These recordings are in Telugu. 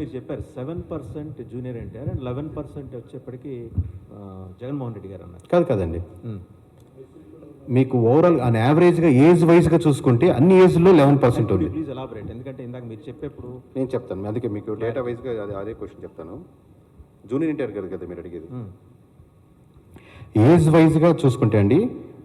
మీరు చెప్పారు seven percent junior NTR and eleven percent వచ్చేప్పటికి జగన్మోహన్ రెడ్డి గారు అన్నారు. కాదు కదండి. మీకు ఓవరాల్ అన్ యావరేజ్గా ఏజ్ వైజ్గా చూసుకుంటే అన్ని ఏజ్లో లెవెన్ పర్సెంట్ ఉంది. ప్లీజ్ ఎలాబరేట్ ఎందుకంటే ఇందాక మీరు చెప్పేప్పుడు నేను చెప్తాను. అందుకే మీకు డేటా వైజ్గా అదే అదే క్వశ్చన్ చెప్తాను. జూనియర్ ఇంటర్ గారు కదా మీరు అడిగేది? ఏజ్ వైజ్గా చూసుకుంటే అండి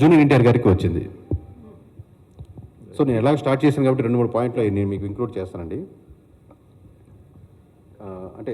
junior NTR గారికి వచ్చింది. సో నేను ఎలాగ స్టార్ట్ చేశాను కాబట్టి రెండు మూడు పాయింట్లు నేను మీకు ఇంక్లూడ్ చేస్తానండి. అంటే